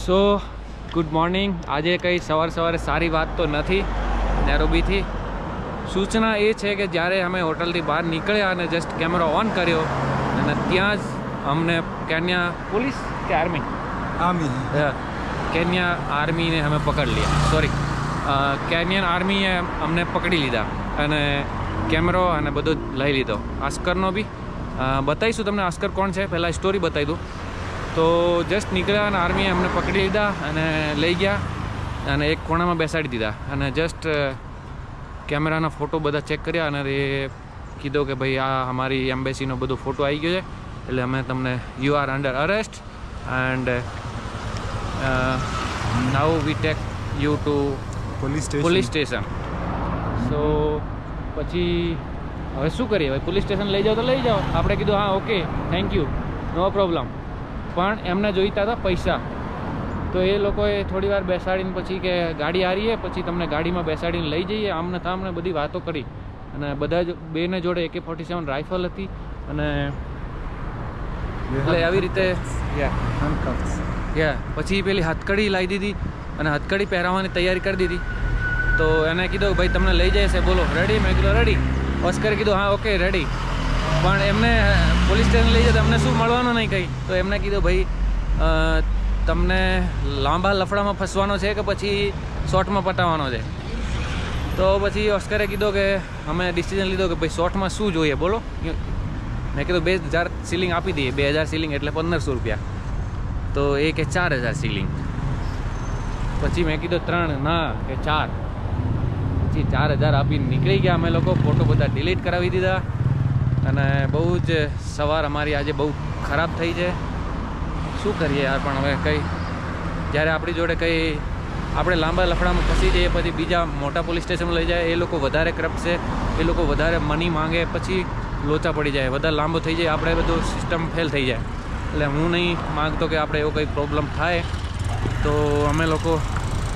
સો good morning. આજે કંઈ સવાર સવારે સારી વાત તો નથી નેરોબીથી. સૂચના એ છે કે જ્યારે અમે હોટલથી બહાર નીકળ્યા અને જસ્ટ કેમેરો ઓન કર્યો અને ત્યાં જ અમને કેન્યા પોલીસ કે આર્મી? આર્મી. કેન્યા આર્મીને અમે પકડી લીધા સોરી કેન્યન આર્મીએ અમને પકડી લીધા અને કેમેરો અને બધો જ લઈ લીધો. આસ્કરનો બી. બતાવીશું તમને આસ્કર કોણ છે? પહેલાં સ્ટોરી બતાવી દઉં. તો જસ્ટ નીકળ્યા અને આર્મીએ અમને પકડી લીધા અને લઈ ગયા અને એક કોણામાં બેસાડી દીધા. અને જસ્ટ કેમેરાના ફોટો બધા ચેક કર્યા અને એ કીધો કે ભાઈ આ અમારી એમ્બેસીનો બધો ફોટો આવી ગયો છે. એટલે અમે તમને you are under arrest and now we take you to police station police station so પછી હવે શું કરીએ? ભાઈ પોલીસ સ્ટેશન લઈ જાઓ તો લઈ જાઓ. આપણે કીધું હા okay thank you no problem પણ એમને જોઈતા હતા પૈસા. તો એ લોકોએ થોડી વાર બેસાડીને પછી કે ગાડી હારીએ પછી તમને ગાડીમાં બેસાડીને લઈ જઈએ આમને તામને બધી વાતો કરી. અને બધા જ બેને જોડે એકે ફોર્ટી સેવન રાઇફલ હતી અને એટલે આવી રીતે યા યા પછી પેલી હથકડી લાવી દીધી અને હથકડી પહેરાવવાની તૈયારી કરી દીધી. તો એને કીધું ભાઈ તમને લઈ જાય છે બોલો રેડી મેં કીધું રેડી ઓસ્કરે કીધું હા ઓકે રેડી પણ એમને પોલીસ સ્ટેશન લઈ જાય તો અમને શું મળવાનું નહીં કંઈ? તો એમને કીધું, ભાઈ તમને લાંબા લફડામાં ફસવાનો છે કે પછી શોર્ટમાં પટાવવાનો છે? તો પછી ઓસ્કરે કીધું કે, અમે ડિસિઝન લીધો કે ભાઈ શોર્ટમાં શું જોઈએ, બોલો? મેં કીધું, બે હજાર સીલિંગ આપી દઈએ, બે હજાર સીલિંગ એટલે પંદરસો રૂપિયા. તો એ કે ચાર હજાર સીલિંગ પછી મેં કીધું, ત્રણ ના કે ચાર. પછી ચાર હજાર આપીને નીકળી ગયા, અમે લોકો ફોટો બધા ડિલીટ કરાવી દીધા. અને બહુ જ સવાર અમારી આજે બહુ ખરાબ થઈ છે. શું કરીએ યાર, પણ હવે કંઈ જ્યારે આપણી જોડે કંઈ આપણે લાંબા લફડામાં ફસી જઈએ, પછી બીજા મોટા પોલીસ સ્ટેશનમાં લઈ જાય, એ લોકો વધારે કરપ્ટ એ લોકો વધારે મની માંગે, પછી લોચા પડી જાય, વધારે લાંબો થઈ જાય, આપણે બધું સિસ્ટમ ફેલ થઈ જાય. એટલે હું નહીં માગતો કે આપણે એવો કંઈ પ્રોબ્લેમ થાય. તો અમે લોકો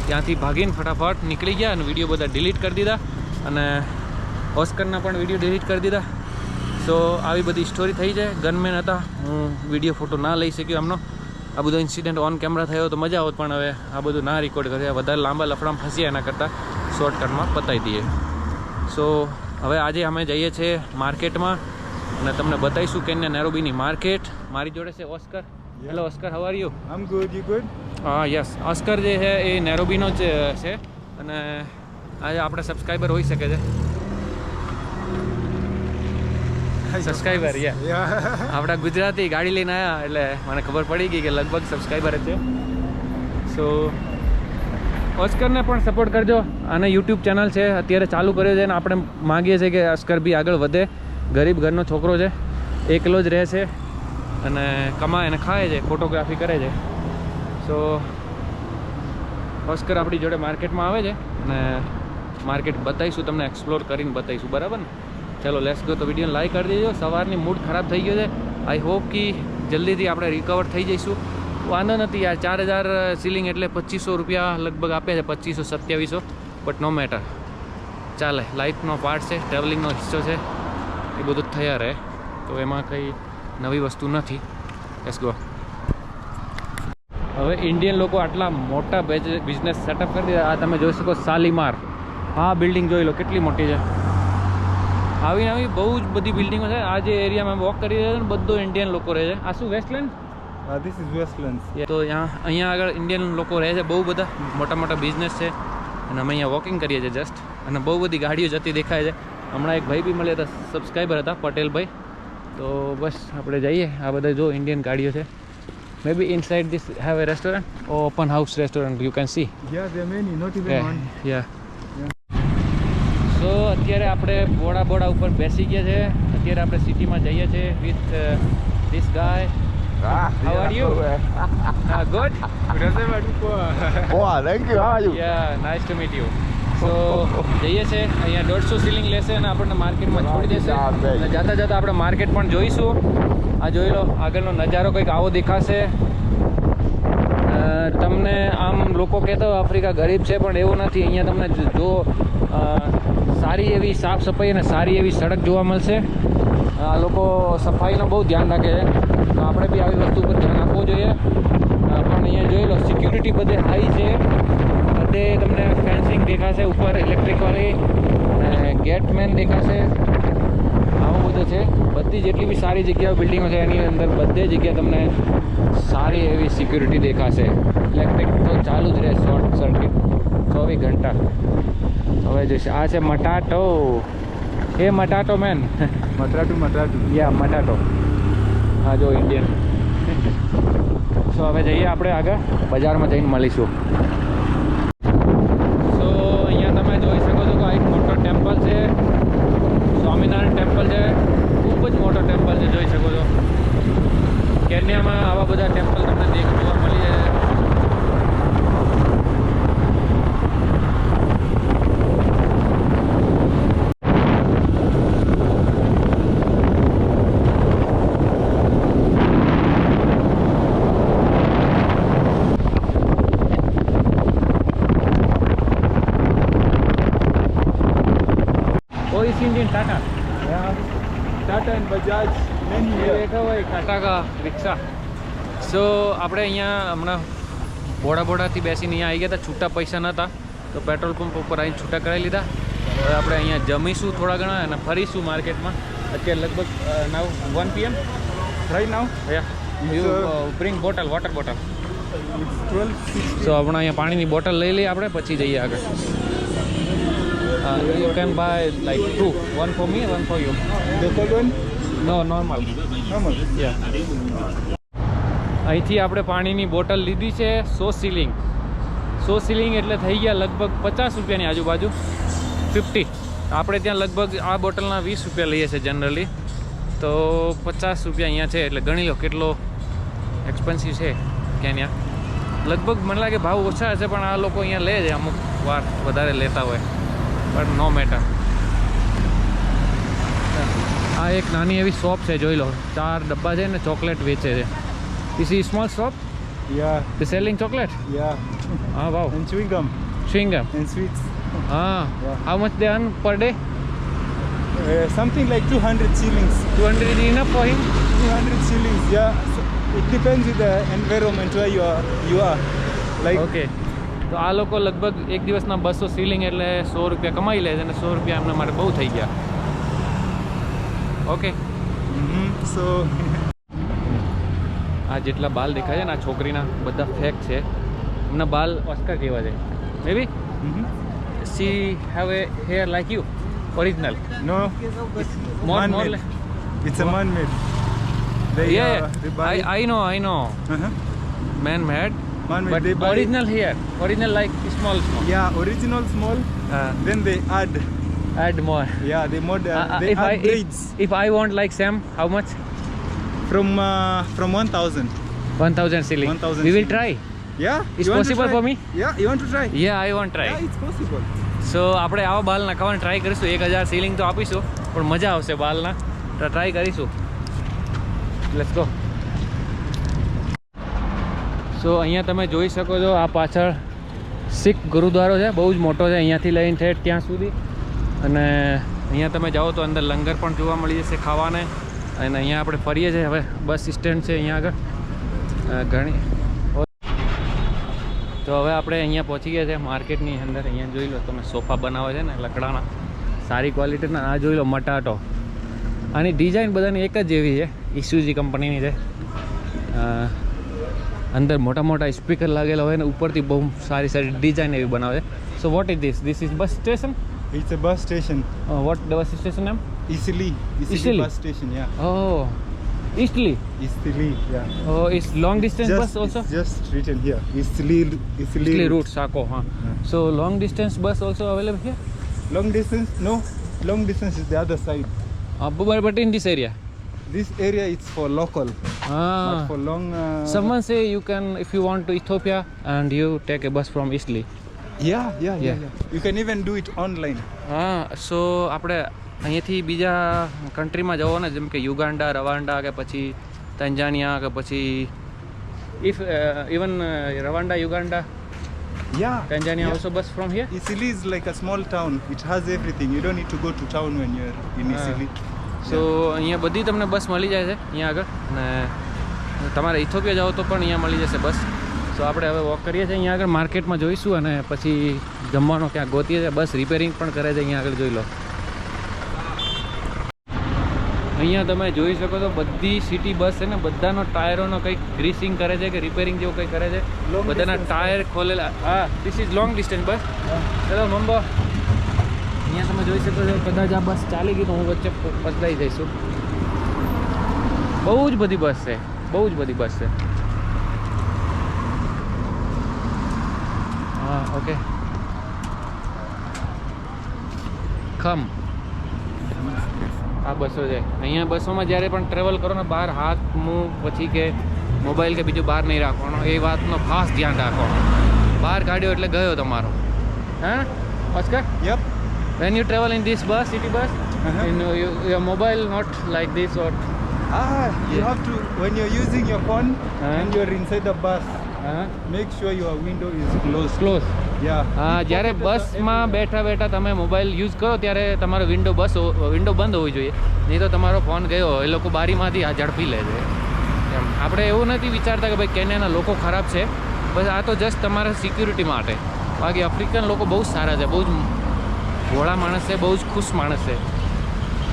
ત્યાંથી ભાગીને ફટાફટ નીકળી ગયા અને વીડિયો બધા ડિલીટ કરી દીધા અને ઓસ્કરના પણ વીડિયો ડિલીટ કરી દીધા. સો આવી બધી સ્ટોરી થઈ જાય. ગનમેન હતા. હું વીડિયો ફોટો ના લઈ શક્યો એમનો. આ બધો ઇન્સિડન્ટ ઓન કેમેરા થયો તો મજા આવત પણ હવે આ બધું ના રેકોર્ડ કર્યા વધારે લાંબા લફડામાં ફસીએ એના કરતાં શોર્ટકટમાં પતાવી દઈએ. સો હવે આજે અમે જઈએ છીએ માર્કેટમાં અને તમને બતાવીશું કે નેરોબીની માર્કેટ મારી જોડે છે Oscar hello Oscar how are you I'm good you good હા યસ ઓસ્કર જે છે એ નેરોબીનો જ છે. અને આજે આપણે સબસ્ક્રાઈબર હોઈ શકે છે. સબસ્ક્રાઈબર યા આપણા ગુજરાતી ગાડી લઈને આવ્યા એટલે મને ખબર પડી ગઈ કે લગભગ સબસ્ક્રાઈબર છે. સો અસ્કરને પણ સપોર્ટ કરજો. અને યુટ્યુબ ચેનલ છે અત્યારે ચાલુ કર્યો છે અને આપણે માગીએ છીએ કે અસ્કર બી આગળ વધે. ગરીબ ઘરનો છોકરો છે એકલો જ રહે છે અને કમાય અને ખાય છે ફોટોગ્રાફી કરે છે. સો ઓસ્કર આપણી જોડે માર્કેટમાં આવે છે અને માર્કેટ બતાવીશું તમને એક્સપ્લોર કરીને બતાવીશું. બરાબર ને? ચલો લેટ્સ ગો તો વીડિયો લાઈક કરી દેજો. સવારની મૂડ ખરાબ થઈ ગયો છે. આઈ હોપ કે જલ્દીથી આપણે રિકવર થઈ જઈશું. વાંધો નથી યાર, ચાર હજાર સીલિંગ એટલે પચીસો રૂપિયા લગભગ આપે છે, પચીસો, સત્યાવીસો. બટ નો મેટર ચાલે લાઈફનો પાર્ટ છે ટ્રાવેલિંગનો હિસ્સો છે. એ બધું થયા રહે. તો એમાં કંઈ નવી વસ્તુ નથી. લેટ્સ ગો હવે ઇન્ડિયન લોકો આટલા મોટા બિઝનેસ સેટઅપ કરી દીધા. આ તમે જોઈ શકો શાલીમાર આ બિલ્ડિંગ જોઈ લો, કેટલી મોટી છે. આવી આવી બહુ જ બધી બિલ્ડિંગો છે. આ જે એરિયામાં વોક કરી રહ્યા છે ને બધો ઇન્ડિયન લોકો રહે છે. આ શું વેસ્ટલેન્ડ ધીસ ઇઝ વેસ્ટલેન્ડ તો અહીંયા અહીંયા આગળ ઇન્ડિયન લોકો રહે છે બહુ બધા. મોટા મોટા બિઝનેસ છે. અને અમે અહીંયા વોકિંગ કરીએ છીએ જસ્ટ અને બહુ બધી ગાડીઓ જતી દેખાય છે. હમણાં એક ભાઈ બી મળ્યા હતા સબસ્ક્રાઈબર હતા પટેલભાઈ. તો બસ આપણે જઈએ. આ બધા જો ઇન્ડિયન ગાડીઓ છે. Maybe inside this have a restaurant open house restaurant you can see ya there many not even one yeah. So અત્યારે આપણે બોડા બોડા ઉપર બેસી ગયા છે. અત્યારે આપણે સિટીમાં જઈએ છીએ with this guy how are you good Oh, thank you. How are you? Ya nice to meet you so જઈએ છે. અહીંયા દોઢસો સીલિંગ લેશે અને આપણને માર્કેટમાં છોડી દેશે. અને જતાં જતાં આપણે માર્કેટ પણ જોઈશું. આ જોઈ લો આગળનો નજારો કંઈક આવો દેખાશે. તમને આમ લોકો કહેતા આફ્રિકા ગરીબ છે પણ એવું નથી. અહીંયા તમને જો સારી એવી સાફ સફાઈ અને સારી એવી સડક જોવા મળશે. આ લોકો સફાઈનું બહુ ધ્યાન રાખે છે. તો આપણે બી આવી વસ્તુ પર ધ્યાન આપવું જોઈએ. પણ અહીંયા જોઈ લો સિક્યુરિટી બધે હાઈ છે. બધે તમને ફેન્સિંગ દેખાશે ઉપર ઇલેક્ટ્રિકવાળી અને ગેટમેન દેખાશે. આવું બધું છે. બધી જેટલી બી સારી જગ્યાઓ બિલ્ડિંગો છે, એની અંદર બધે જગ્યાએ તમને સારી એવી સિક્યુરિટી દેખાશે. ઇલેક્ટ્રિક તો ચાલુ જ રહે શોર્ટ સર્કિટ ચોવીસ ઘંટા. હવે જોઈશે. આ છે મટાટો. એ મટાટો મેન Matratu, Matratu. યા મટાટો. હા જો ઇન્ડિયન સો હવે જઈએ આપણે આગળ. બજારમાં જઈને મળીશું. સો અહીંયા તમે જોઈ શકો છો કે આ એક મોટો ટેમ્પલ છે. સ્વામિનારાયણ ટેમ્પલ છે. ખૂબ જ મોટો ટેમ્પલ છે જોઈ શકો છો. કેન્યામાં આવા બધા ટેમ્પલ તમને દેખ જોવા મળી જાય કોઈ Indian Tata Yeah. Tata and Bajaj, many ये here. देखा हुआ है टाटा का रिक्शा સો આપણે અહીંયા હમણાં બોડા બોડાથી બેસીને અહીંયા આવી ગયા હતા છૂટા પૈસા નહોતા તો પેટ્રોલ પંપ ઉપર આવીને છૂટા કરાવી લીધા હવે આપણે અહીંયા જમીશું થોડા ઘણા અને ફરીશું માર્કેટમાં અત્યારે લગભગ now one PM Right now, yeah you bring bottle water bottle it's 12.60. So આપણે અહીંયા પાણીની બોટલ લઈ લઈએ આપણે પછી જઈએ આગળ You can buy like two one for me one for you The third one? No normal Normal. અહીંથી આપણે પાણીની બોટલ લીધી છે સો સીલિંગ સો સીલિંગ એટલે થઈ ગયા લગભગ પચાસ રૂપિયાની આજુબાજુ. ફિફ્ટી આપણે ત્યાં લગભગ આ બોટલના વીસ રૂપિયા લઈએ છીએ જનરલી તો પચાસ રૂપિયા અહીંયા છે એટલે ગણી લો કેટલો એક્સપેન્સિવ છે કેન્યા લગભગ મને લાગે ભાવ ઓછા હશે પણ આ લોકો અહીંયા લે છે અમુક વાર વધારે લેતા હોય. પણ નો મેટર આ એક નાની એવી શોપ છે જોઈ લો ચાર ડબ્બા છે ને ચોકલેટ વેચે છે small shop. Yeah, They selling chocolate. yeah. Ah, wow. And chewing gum Chewing gum. and sweets. Ah, Yeah. how much they earn per day? Uh, something like 200 shillings. 200 is enough for him. 200 shillings, yeah. So it depends with the environment where you are. You are. Like, okay તો આ લોકો લગભગ એક દિવસના બસો ceiling એટલે સો રૂપિયા કમાઈ લે છે અને સો રૂપિયા એમના માટે બહુ થઈ ગયા. ઓકે સો આ જેટલા બાલ દેખાય છે ને આ છોકરીના બધા ફેક છે. એમના બાલ ઓસ્કર જેવા છે? Maybe. See have a hair like you original no More- man-made. more le- It's I I know I know man I, Uh-huh. man but they buy original here original like small small Yeah, original small. uh, Then they add. add more Yeah, they mod. Uh, Uh, uh, they if add I braids if, if I want like Sam how much from uh, from 1,000. 1000 ceiling 1000 we will try Yeah. It's possible for me? Yeah, you want to try? yeah I want try Yeah, it's possible. So આપણે આવા બાલ નખાવાની try કરીશું એક હજાર ceiling તો આપીશું પણ મજા આવશે બાલના તો ટ્રાય કરીશું લેટ્સ ગો સો અહીંયા તમે જોઈ શકો છો, આ પાછળ શીખ ગુરુદ્વારો છે, બહુ જ મોટો છે, અહીંયાથી લઈને ઠેઠ ત્યાં સુધી. અને અહીંયા તમે જાઓ તો અંદર લંગર પણ જોવા મળી જશે ખાવાને. અને અહીંયા આપણે ફરીએ છીએ, હવે બસ સ્ટેન્ડ છે અહીંયા આગળ. ઘણી. તો હવે આપણે અહીંયા પહોંચી ગયા છે, માર્કેટની અંદર. અહીંયા જોઈ લો, તમે સોફા બનાવે છે ને, લકડાના. સારી ક્વોલિટીના. આ જોઈ લો, મટાટો. આની ડિઝાઇન બધાની એક જ જેવી છે ઇસુજી કંપનીની છે. અંદર મોટા મોટા સ્પીકર લાગેલા હોય ને ઉપરથી બહુ સારી સારી ડિઝાઇન એવી બનાવે છે so what is this this is bus station It's a bus station. What the bus station M Easily. Easily, Easily? bus station. Yeah. Oh Eastleigh Easily. Yeah. Oh is long distance just, bus also it's just written here. Easily. Easily. Eastleigh route સાકો હા Yeah. So long distance bus also available here Long distance? No. Long distance is the other side. Uh, but, but in this area. This area is for local. But Ah. for long. Uh, Someone say you can if you want to Ethiopia and you take a bus from Isli. Yeah, yeah, yeah, Yeah. yeah. You can even do it online. હા સો આપણે અહીંયાથી બીજા કન્ટ્રીમાં જવો ને જેમ કે Uganda Rwanda કે પછી તંજાનિયા કે પછી if even Rwanda Uganda Yeah. Tanzania yeah. Also bus from here Isili is like a small town. It has everything. You don't need to go to town when you're in Ah. Isili. So અહીંયા બધી તમને બસ મળી જાય છે અહીંયા આગળ. ને તમારે ઇથોપિયા જાઓ તો પણ અહીંયા મળી જશે બસ. સો આપણે હવે વોક કરીએ છીએ અહીંયા આગળ માર્કેટમાં જોઈશું અને પછી જમવાનો ક્યાંક ગોતીએ છીએ. બસ રિપેરિંગ પણ કરે છે અહીંયા આગળ જોઈ લો. અહીંયા તમે જોઈ શકો છો બધી સિટી બસ છે ને બધાનો ટાયરોનો કંઈક ગ્રીસિંગ કરે છે કે રિપેરિંગ જેવું કંઈક કરે છે. બધાના ટાયર ખોલેલા. હા this is long distance bus. ચલો મંબો. અહીંયા તમે જોઈ શકો છો, કદાચ આ બસ ચાલી ગઈ તો હું વચ્ચે પ- જઈશું. બહુ જ બધી બસ છે, બહુ જ બધી બસ છે. હા, ઓકે. ખમ. આ બસો છે. અહીંયા બસોમાં જ્યારે પણ ટ્રેવલ કરો ને, બહાર હાથ, મું, પછી કે મોબાઈલ કે બીજું બહાર નહીં રાખવાનો, એ વાતનો ખાસ ધ્યાન રાખવાનો બહાર કાઢ્યો એટલે ગયો તમારો. હા? Oscar? Yep. When you travel in this bus city bus Uh-huh. you know, you, your mobile not like this or Ah, you Yeah. have to, when you're using your phone Uh-huh. and you're inside the bus, uh, -huh. make sure your window is closed. close Yeah. હા જ્યારે બસમાં બેઠા બેઠા તમે mobile use કરો ત્યારે તમારો window બસ window બંધ હોવી જોઈએ નહીં તો તમારો ફોન ગયો એ લોકો બારીમાંથી આ ઝડપી લે છે એમ આપણે એવું નથી વિચારતા કે ભાઈ કેન્યાના લોકો ખરાબ છે બસ આ તો જસ્ટ તમારા સિક્યુરિટી માટે બાકી આફ્રિકન લોકો બહુ જ સારા છે બહુ જ ભોળા માણસ છે બહુ જ ખુશ માણસ. છે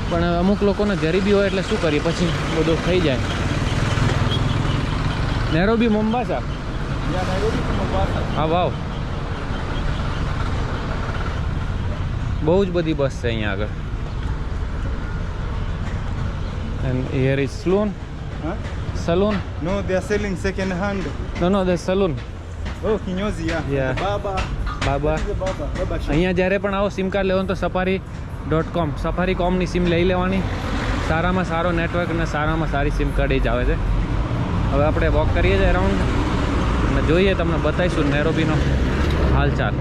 પણ અમુક લોકોને ગરીબી હોય એટલે શું કરીએ? પછી બધું થઈ જાય. નેરોબી મોમ્બાસા હા વાવ. બહુ જ બધી બસ છે અહીંયા આગળ. And here is salon Huh? Salon No, they're selling second hand. No no the salon Yeah. Yeah. Baba. બાબા shop. અહીંયા જ્યારે પણ આવો સિમ કાર્ડ લેવાનું તો સફારી ડોટ કોમ સફારી કોમની સિમ લઈ લેવાની સારામાં સારો નેટવર્ક અને સારામાં સારી સિમ કાર્ડ એ જ આવે છે હવે આપણે વોક કરીએ છીએ અરાઉન્ડ અને જોઈએ તમને બતાવીશું નેરોબીનો હાલચાલ